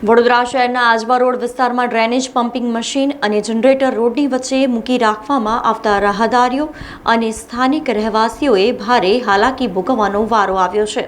વડોદરા શહેરના આજવા રોડ વિસ્તારમાં drainage pumping machine અને જનરેટર રોડની વચ્ચે મૂકી રાખવામાં આવતા રાહદારીઓ અને સ્થાનિક રહેવાસીઓએ ભારે હાલાકી ભોગવવાનો વારો આવ્યો છે.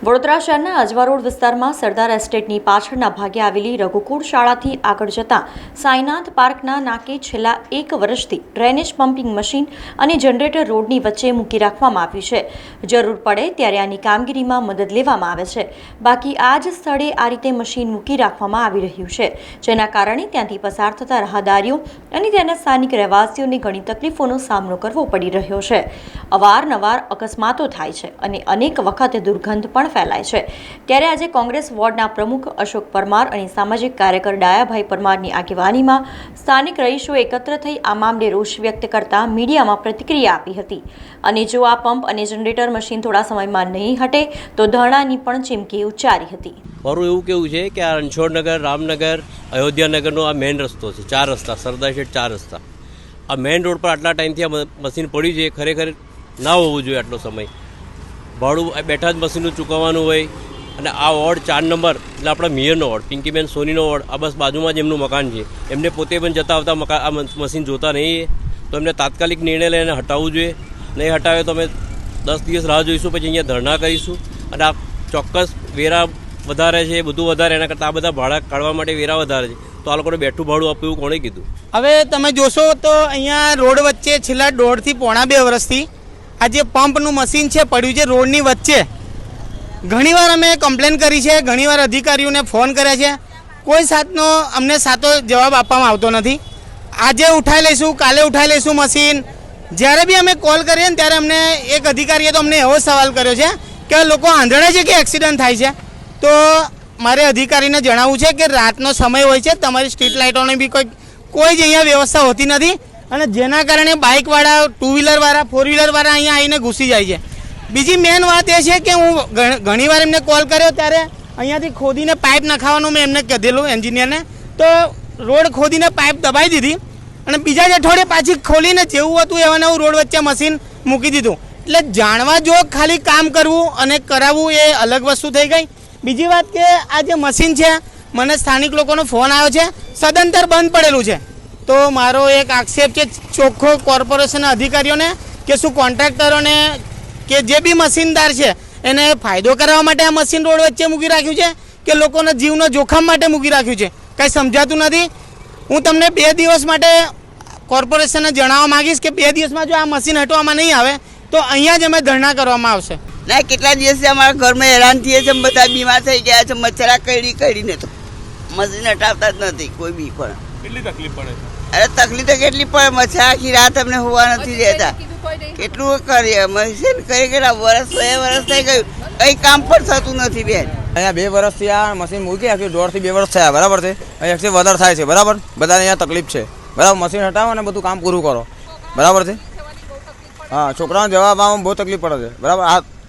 વડોદરા શહેરના આજવા રોડ વિસ્તારમાં સરદાર એસ્ટેટની પાછળના ભાગે આવેલી રઘુકુળ શાળાથી આગળ જતા સાંઈનાથ પાર્કના નાકે છેલ્લા એક વર્ષથી ડ્રેનેજ પમ્પિંગ મશીન અને જનરેટર રોડની વચ્ચે મૂકી રાખવામાં આવ્યું છે. જરૂર પડે ત્યારે આની કામગીરીમાં મદદ લેવામાં આવે છે. બાકી આ જ સ્થળે આ રીતે મશીન મૂકી રાખવામાં આવી રહ્યું છે. જેના કારણે ત્યાંથી પસાર થતા રાહદારીઓ અને ત્યાંના સ્થાનિક રહેવાસીઓને ઘણી તકલીફોનો સામનો કરવો પડી રહ્યો છે. અવારનવાર અકસ્માતો થાય છે અને અનેક વખત દુર્ગંધ પણ ફેલાય છે. ત્યારે આજે કોંગ્રેસ વોર્ડના પ્રમુખ અશોક પરમાર અને સામાજિક કાર્યકર ડાયાભાઈ પરમારની આગેવાનીમાં સ્થાનિક રહીશો એકત્ર થઈ આ મામલે રોષ વ્યક્ત કરતા મીડિયામાં પ્રતિક્રિયા આપી હતી. અને જો આ પંપ અને જનરેટર મશીન થોડા સમયમાં નહીં હટે, તો ધરણાની પણ ચીમકી ઉચ્ચારી હતી. મારું એવું કેવું છે કે આ રણછોડનગર, રામનગર, અયોધ્યાનગરનો આ મેઇન રસ્તો છે. ચાર રસ્તા, સરદાર શેઠ ચાર રસ્તા. આ મેઇન રોડ પર આટલા ટાઈમથી આ મશીન પડ્યું છે ખરેખર ના હોવું જોઈએ આટલો સમય. ભાડું બેઠા જ મશીનનું ચૂકવવાનું હોય. અને આ વોર્ડ ચાર નંબર, એટલે આપણા મિયરનો વોર્ડ પિંકીબેન સોનીનો વોર્ડ આ બસ બાજુમાં જ એમનું મકાન છે. એમને પોતે પણ જતા આવતા મકા, આ મશીન જોતા નહીં તો એમને તાત્કાલિક નિર્ણય લઈને હટાવવું જોઈએ. નહીં હટાવે તો અમે દસ દિવસ રાહ જોઈશું, પછી અહીંયા ધરણા કરીશું. અને આ ચોક્કસ વેરા વધારે છે, બધું વધારે, એના કરતાં આ બધા ભાડા કાઢવા માટે વેરા વધારે છે. તો આ લોકોને બેઠું ભાડું એવું કોણે કીધું? હવે તમે જોશો તો અહીંયા રોડ વચ્ચે છેલ્લા દોઢથી પોણા બે વર્ષથી આ જે પંપનું મશીન છે, પડ્યું છે રોડની વચ્ચે. ઘણીવાર અમે કમ્પ્લેન કરી છે, ઘણીવાર અધિકારીઓને ફોન કર્યા છે. કોઈ સાથનો અમને સાતો જવાબ આપવામાં આવતો નથી. આજે ઉઠાઈ લઈશું, કાલે ઉઠાઈ લઈશું મશીન. જ્યારે બી અમે કોલ કરીએ ને ત્યારે અમને એક અધિકારીએ તો અમને એવો સવાલ કર્યો છે કે લોકો આંધળે છે કે એક્સિડન્ટ થાય છે? તો મારે અધિકારીને જણાવવું છે કે રાતનો સમય હોય છે, તમારી સ્ટ્રીટ લાઇટોની બી કોઈ કોઈ જ અહીંયા વ્યવસ્થા હોતી નથી. અને જેના કારણે બાઇકવાળા ટુ વ્હીલરવાળા ફોર વ્હીલરવાળા અહીંયા આવીને ઘૂસી જાય છે. બીજી મેન વાત એ છે કે હું ઘણીવાર એમને કોલ કર્યો ત્યારે અહીંયાથી ખોદીને પાઇપ નખાવાનું મેં એમને કીધેલું એન્જિનિયરને તો રોડ ખોદીને પાઇપ દબાઈ દીધી અને બીજા જ અઠવાડિયે પાછી ખોલીને જેવું હતું એવા હું રોડ વચ્ચે મશીન મૂકી દીધું. એટલે જાણવા જો ખાલી કામ કરવું અને કરાવવું એ અલગ વસ્તુ થઈ ગઈ. બીજી વાત કે આ જે મશીન છે, મને સ્થાનિક લોકોનો ફોન આવ્યો છે, સદંતર બંધ પડેલું છે. તો મારો એક આક્ષેપ છે ચોખ્ખો કોર્પોરેશનના અધિકારીઓને કે શું કોન્ટ્રાક્ટરોને કે જે બી મશીનદાર છે એને ફાયદો કરવા માટે આ મશીન રોડ વચ્ચે મૂકી રાખ્યું છે કે લોકોના જીવનો જોખમ માટે મૂકી રાખ્યું છે? કંઈ સમજાતું નથી. હું તમને બે દિવસ માટે કોર્પોરેશનને જણાવવા માંગીશ કે બે દિવસમાં જો આ મશીન હટવામાં નહીં આવે તો અહીંયા જ અમે ધરણા કરવામાં આવશે. ના કેટલા દિવસથી અમારા ઘરમાં હેરાન થઈએ છે બધા બીમાર થઈ ગયા છે મચ્છરા કરી કરીને તો. મશીન હટાવતા જ નથી કોઈ બી પણ. કેટલી તકલીફ પડે છે? અરે તકલીફ તો કેટલી પડે મચ્છર આખી રાત અમને હોવા નથી રહેતા કેટલું કરીએ મશીન કઈ કેટલા વર્ષ બે વર્ષ થઈ ગયું. કઈ કામ પણ થતું નથી બેન. અહીંયા બે વર્ષથી આ મશીન મૂકી આખી દોઢથી બે વર્ષ થયા બરાબર છે? અહીંયા એકથી વધારે થાય છે બરાબર? બધાને અહીંયા તકલીફ છે. બરાબર મશીન હટાવો અને બધું કામ પૂરું કરો. બરાબર છે? હા છોકરાઓને જવાબ આવવામાં બહુ તકલીફ પડે છે. બરાબર આ